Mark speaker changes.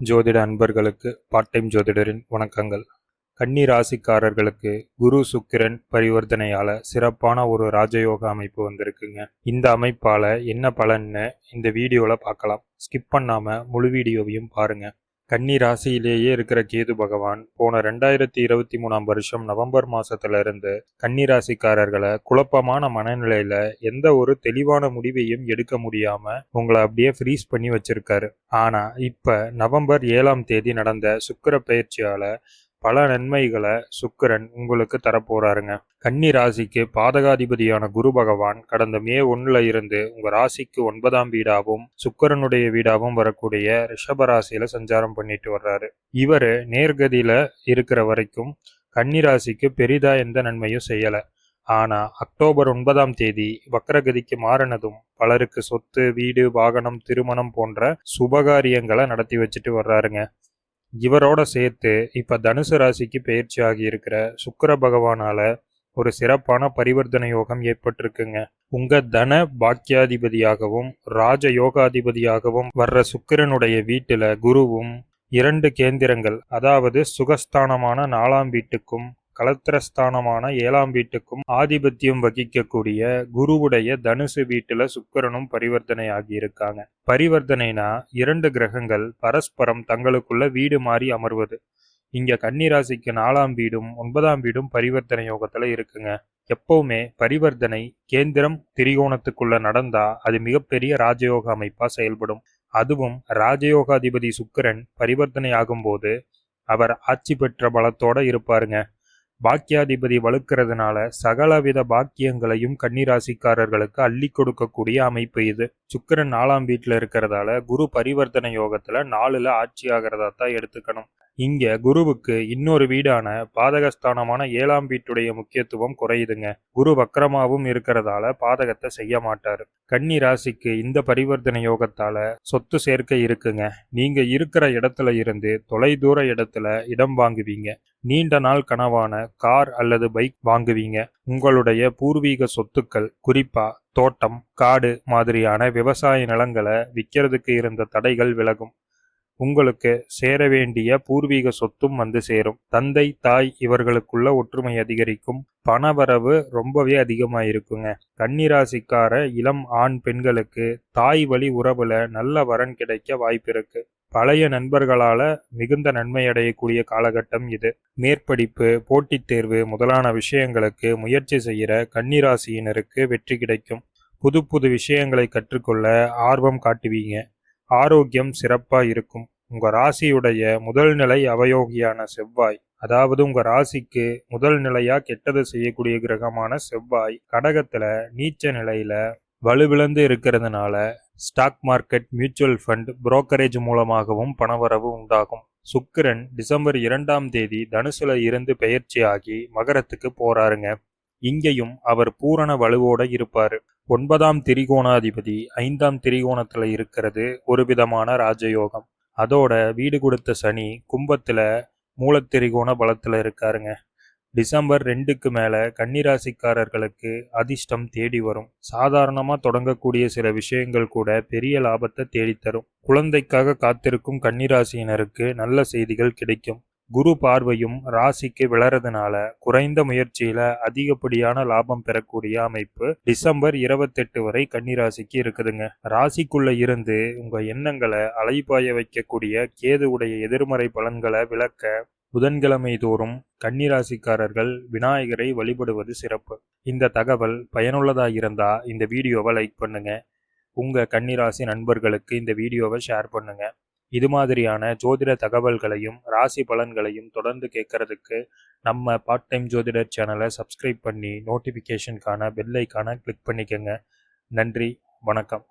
Speaker 1: ஜோதிட அன்பர்களுக்கு part time ஜோதிடரின் வணக்கங்கள். கன்னி ராசிக்காரர்களுக்கு குரு சுக்கிரன் பரிவர்த்தனையால் சிறப்பான ஒரு ராஜயோக அமைப்பு வந்திருக்குங்க. இந்த அமைப்பால் என்ன பலன்னு இந்த வீடியோவில் பார்க்கலாம். ஸ்கிப் பண்ணாமல் முழு வீடியோவையும் பாருங்கள் கன்னி ராசியிலேயே இருக்கிற கேது பகவான் போன ரெண்டாயிரத்தி இருபத்தி மூணாம் வருஷம் நவம்பர் மாசத்துல இருந்து கன்னி ராசிக்காரர்களை குழப்பமான மனநிலையில எந்த ஒரு தெளிவான முடிவையும் எடுக்க முடியாம உங்களை அப்படியே ஃப்ரீஸ் பண்ணி வச்சிருக்காரு. ஆனா இப்ப நவம்பர் ஏழாம் தேதி நடந்த சுக்கிர பயிற்சியால பல நன்மைகளை சுக்கிரன் உங்களுக்கு தரப்போறாருங்க. கன்னி ராசிக்கு பாதகாதிபதியான குரு பகவான் கடந்த மே ஒன்னுல இருந்து உங்க ராசிக்கு ஒன்பதாம் வீடாகவும் சுக்கிரனுடைய வீடாகவும் வரக்கூடிய ரிஷப ராசியில சஞ்சாரம் பண்ணிட்டு வர்றாரு. இவர் நேர்கதியில இருக்கிற வரைக்கும் கன்னி ராசிக்கு பெரிதா எந்த நன்மையும் செய்யல. ஆனா அக்டோபர் ஒன்பதாம் தேதி வக்கரகதிக்கு மாறினதும் பலருக்கு சொத்து வீடு வாகனம் திருமணம் போன்ற சுபகாரியங்களை நடத்தி வச்சுட்டு வர்றாருங்க. இவரோட சேர்த்து இப்போ தனுசு ராசிக்கு பயிற்சி ஆகி இருக்கிற சுக்கர பகவானால ஒரு சிறப்பான பரிவர்த்தனை யோகம் ஏற்பட்டிருக்குங்க. உங்க தன பாக்கியாதிபதியாகவும் ராஜ யோகாதிபதியாகவும் வர்ற சுக்கிரனுடைய வீட்டில் குருவும் இரண்டு கேந்திரங்கள் அதாவது சுகஸ்தானமான நாலாம் வீட்டுக்கும் கலத்திரஸ்தானமான ஏழாம் வீட்டுக்கும் ஆதிபத்தியம் வகிக்கக்கூடிய குருவுடைய தனுசு வீட்டுல சுக்கரனும் பரிவர்த்தனை ஆகியிருக்காங்க பரிவர்த்தனைனா இரண்டு கிரகங்கள் பரஸ்பரம் தங்களுக்குள்ள வீடு மாறி அமர்வது. இங்க கன்னிராசிக்கு நாலாம் வீடும் ஒன்பதாம் வீடும் பரிவர்த்தனை யோகத்துல இருக்குங்க. எப்பவுமே பரிவர்த்தனை கேந்திரம் திரிகோணத்துக்குள்ள நடந்தா அது மிகப்பெரிய ராஜயோக அமைப்பா செயல்படும். அதுவும் ராஜயோகாதிபதி சுக்கரன் பரிவர்த்தனை ஆகும்போது அவர் ஆட்சி பெற்ற பலத்தோட இருப்பாருங்க. பாக்கியாதிபதி வலுக்கிறதுனால சகலவித பாக்கியங்களையும் கன்னிராசிக்காரர்களுக்கு அள்ளி கொடுக்கக்கூடிய அமைப்பு இது. சுக்கரன் நாலாம் வீட்டில் இருக்கிறதால குரு பரிவர்த்தனை யோகத்துல நாலுல ஆட்சி ஆகிறதா தான் எடுத்துக்கணும். இங்க குருவுக்கு இன்னொரு வீடான பாதகஸ்தானமான ஏழாம் வீட்டுடைய முக்கியத்துவம் குறையுதுங்க. குரு வக்கரமாவும் இருக்கிறதால பாதகத்தை செய்ய மாட்டாரு. கன்னி ராசிக்கு இந்த பரிவர்த்தனை யோகத்தால சொத்து சேர்க்கை இருக்குங்க. நீங்க இருக்கிற இடத்துல இருந்து தொலைதூர இடத்துல இடம் வாங்குவீங்க. நீண்ட நாள் கனவான கார் அல்லது பைக் வாங்குவீங்க. உங்களுடைய பூர்வீக சொத்துக்கள் குறிப்பா தோட்டம் காடு மாதிரியான விவசாய நிலங்களை விற்கிறதுக்கு இருந்த தடைகள் விலகும். உங்களுக்கு சேர வேண்டிய பூர்வீக சொத்தும் வந்து சேரும். தந்தை தாய் இவர்களுக்குள்ள ஒற்றுமை அதிகரிக்கும். பணவரவு ரொம்பவே அதிகமாயிருக்குங்க. கன்னிராசிக்கார இளம் ஆண் பெண்களுக்கு தாய் வழி உறவுல நல்ல வரன் கிடைக்க வாய்ப்பு இருக்கு பழைய நண்பர்களால மிகுந்த நன்மை அடையக்கூடிய காலகட்டம் இது. மேற்படிப்பு போட்டித் தேர்வு முதலான விஷயங்களுக்கு முயற்சி செய்கிற கன்னிராசியினருக்கு வெற்றி கிடைக்கும். புது புது விஷயங்களை கற்றுக்கொள்ள ஆர்வம் காட்டுவீங்க. ஆரோக்கியம் சிறப்பாக இருக்கும். உங்கள் ராசியுடைய முதல் நிலை அவயோகியான செவ்வாய். அதாவது உங்கள் ராசிக்கு முதல் நிலையாக கெட்டது செய்யக்கூடிய கிரகமான செவ்வாய். கடகத்தில் நீச்ச நிலையில் வலுவிழந்து இருக்கிறதுனால stock market mutual fund brokerage மூலமாகவும் பணவரவு உண்டாகும். சுக்கிரன் டிசம்பர் இரண்டாம் தேதி தனுசுல இருந்து பெயர்ச்சியாகி மகரத்துக்கு போறாருங்க. இங்கேயும் அவர் பூரண வலுவோட இருப்பார். ஒன்பதாம் திரிகோணாதிபதி ஐந்தாம் திரிகோணத்துல இருக்கிறது ஒரு விதமான ராஜயோகம். அதோட வீடு கொடுத்த சனி கும்பத்துல மூலத்திரிகோண பலத்துல இருக்காருங்க. டிசம்பர் ரெண்டுக்கு மேலே கன்னிராசிக்காரர்களுக்கு அதிர்ஷ்டம் தேடி வரும். சாதாரணமாக தொடங்கக்கூடிய சில விஷயங்கள் கூட பெரிய லாபத்தை தேடித்தரும். குழந்தைக்காக காத்திருக்கும் கன்னிராசியினருக்கு நல்ல செய்திகள் கிடைக்கும். குரு பார்வையும் ராசிக்கு விளறதுனால குறைந்த முயற்சியில அதிகப்படியான லாபம் பெறக்கூடிய அமைப்பு டிசம்பர் இருபத்தெட்டு வரை கன்னிராசிக்கு இருக்குதுங்க. ராசிக்குள்ள இருந்து உங்க எண்ணங்களை அலைபாய வைக்கக்கூடிய கேது உடைய எதிர்மறை பலன்களை விளக்க புதன்கிழமை தோறும் கன்னிராசிக்காரர்கள் விநாயகரை வழிபடுவது சிறப்பு. இந்த தகவல் பயனுள்ளதாக இருந்தா இந்த வீடியோவை லைக் பண்ணுங்க. உங்க கன்னிராசி நண்பர்களுக்கு இந்த வீடியோவை ஷேர் பண்ணுங்க. இது மாதிரியான ஜோதிட தகவல்களையும் ராசி பலன்களையும் தொடர்ந்து கேட்கறதுக்கு நம்ம பார்ட் டைம் ஜோதிடர் சேனலை சப்ஸ்கிரைப் பண்ணி நோட்டிஃபிகேஷனுக்கான பெல்லைக்கான கிளிக் பண்ணிக்கோங்க. நன்றி வணக்கம்.